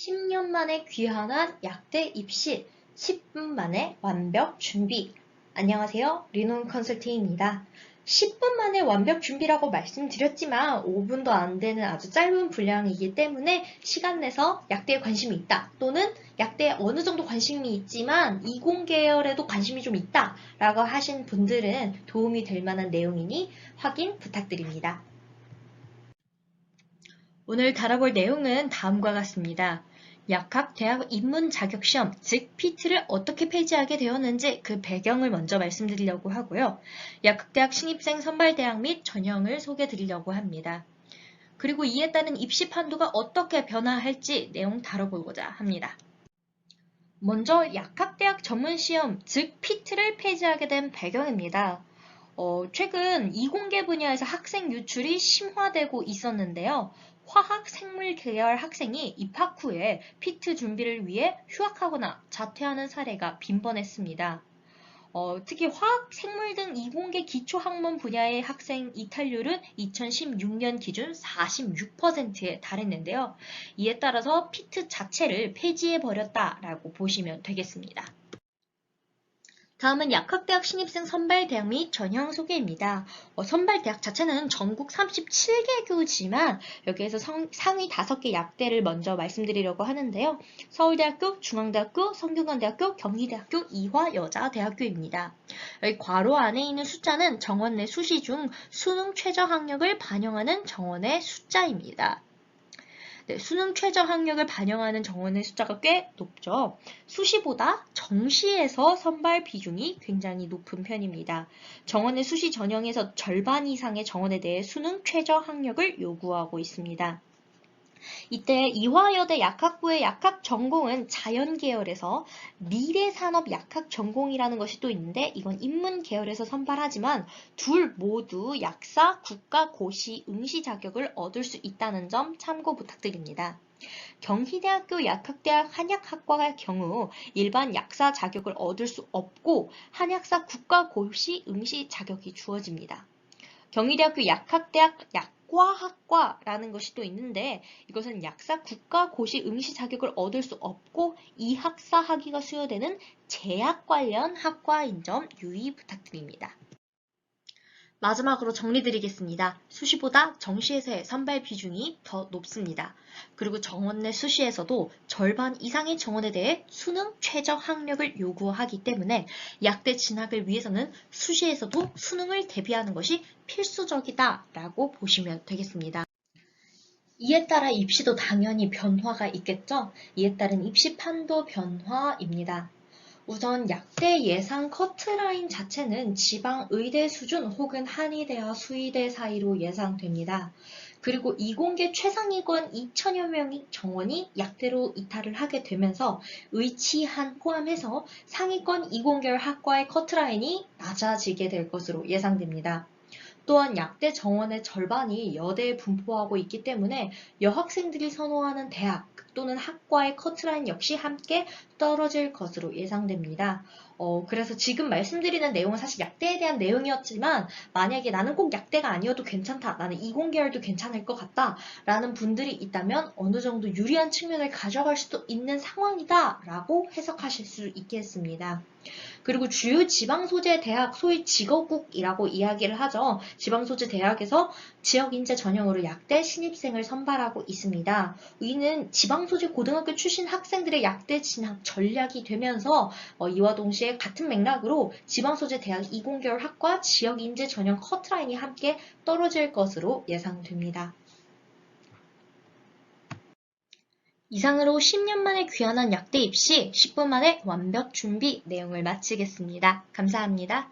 10년 만에 귀환한 약대 입시, 10분 만에 완벽 준비. 안녕하세요. 리논 컨설팅입니다. 10분 만에 완벽 준비라고 말씀드렸지만 5분도 안 되는 아주 짧은 분량이기 때문에 시간 내서 약대에 관심이 있다 또는 약대에 어느 정도 관심이 있지만 이공 계열에도 관심이 좀 있다 라고 하신 분들은 도움이 될 만한 내용이니 확인 부탁드립니다. 오늘 다뤄볼 내용은 다음과 같습니다. 약학 대학 입문 자격 시험, 즉 PT를 어떻게 폐지하게 되었는지 그 배경을 먼저 말씀드리려고 하고요. 약학 대학 신입생 선발 대학 및 전형을 소개해 드리려고 합니다. 그리고 이에 따른 입시 판도가 어떻게 변화할지 내용 다뤄보고자 합니다. 먼저 약학대학 전문시험, 즉 PT를 폐지하게 된 배경입니다. 어, 최근 이공계 분야에서 학생 유출이 심화되고 있었는데요. 화학 생물 계열 학생이 입학 후에 피트 준비를 위해 휴학하거나 자퇴하는 사례가 빈번했습니다. 어, 특히 화학, 생물 등 이공계 기초학문 분야의 학생 이탈률은 2016년 기준 46%에 달했는데요. 이에 따라서 피트 자체를 폐지해버렸다라고 보시면 되겠습니다. 다음은 약학대학 신입생 선발대학 및 전형 소개입니다. 어, 선발대학 자체는 전국 37개 교지만 여기에서 성, 상위 5개 약대를 먼저 말씀드리려고 하는데요. 서울대학교, 중앙대학교, 성균관대학교, 경희대학교, 이화여자대학교입니다. 여기 괄호 안에 있는 숫자는 정원 내 수시 중 수능 최저 학력을 반영하는 정원의 숫자입니다. 네, 수능 최저 학력을 반영하는 정원의 숫자가 꽤 높죠. 수시보다 정시에서 선발 비중이 굉장히 높은 편입니다. 정원의 수시 전형에서 절반 이상의 정원에 대해 수능 최저 학력을 요구하고 있습니다. 이때 이화여대 약학부의 약학 전공은 자연 계열에서 미래 산업 약학 전공이라는 것이 또 있는데 이건 인문 계열에서 선발하지만 둘 모두 약사 국가 고시 응시 자격을 얻을 수 있다는 점 참고 부탁드립니다. 경희대학교 약학대학 한약학과의 경우 일반 약사 자격을 얻을 수 없고 한약사 국가 고시 응시 자격이 주어집니다. 경희대학교 약학대학 약 과학과라는 것이 또 있는데 이것은 약사 국가고시 응시 자격을 얻을 수 없고 이 학사 학위가 수여되는 제약 관련 학과인 점 유의 부탁드립니다. 마지막으로 정리드리겠습니다. 수시보다 정시에서의 선발 비중이 더 높습니다. 그리고 정원 내 수시에서도 절반 이상의 정원에 대해 수능 최저 학력을 요구하기 때문에 약대 진학을 위해서는 수시에서도 수능을 대비하는 것이 필수적이다라고 보시면 되겠습니다. 이에 따라 입시도 당연히 변화가 있겠죠? 이에 따른 입시 판도 변화입니다. 우선 약대 예상 커트라인 자체는 지방 의대 수준 혹은 한의대와 수의대 사이로 예상됩니다. 그리고 이공계 최상위권 2천여 명의 정원이 약대로 이탈을 하게 되면서 의치한 포함해서 상위권 이공계열 학과의 커트라인이 낮아지게 될 것으로 예상됩니다. 또한 약대 정원의 절반이 여대에 분포하고 있기 때문에 여학생들이 선호하는 대학 또는 학과의 커트라인 역시 함께 떨어질 것으로 예상됩니다. 어, 그래서 지금 말씀드리는 내용은 사실 약대에 대한 내용이었지만 만약에 나는 꼭 약대가 아니어도 괜찮다. 나는 이공계열도 괜찮을 것 같다. 라는 분들이 있다면 어느 정도 유리한 측면을 가져갈 수도 있는 상황이다. 라고 해석하실 수 있겠습니다. 그리고 주요 지방 소재 대학, 소위 직업국이라고 이야기를 하죠. 지방 소재 대학에서 지역 인재 전형으로 약대 신입생을 선발하고 있습니다. 이는 지방 소재 고등학교 출신 학생들의 약대 진학 전략이 되면서 어, 이와 동시에 같은 맥락으로 지방소재 대학 이공계열 학과 지역인재 전형 커트라인이 함께 떨어질 것으로 예상됩니다. 이상으로 10년 만에 귀환한 약대 입시 10분 만에 완벽 준비 내용을 마치겠습니다. 감사합니다.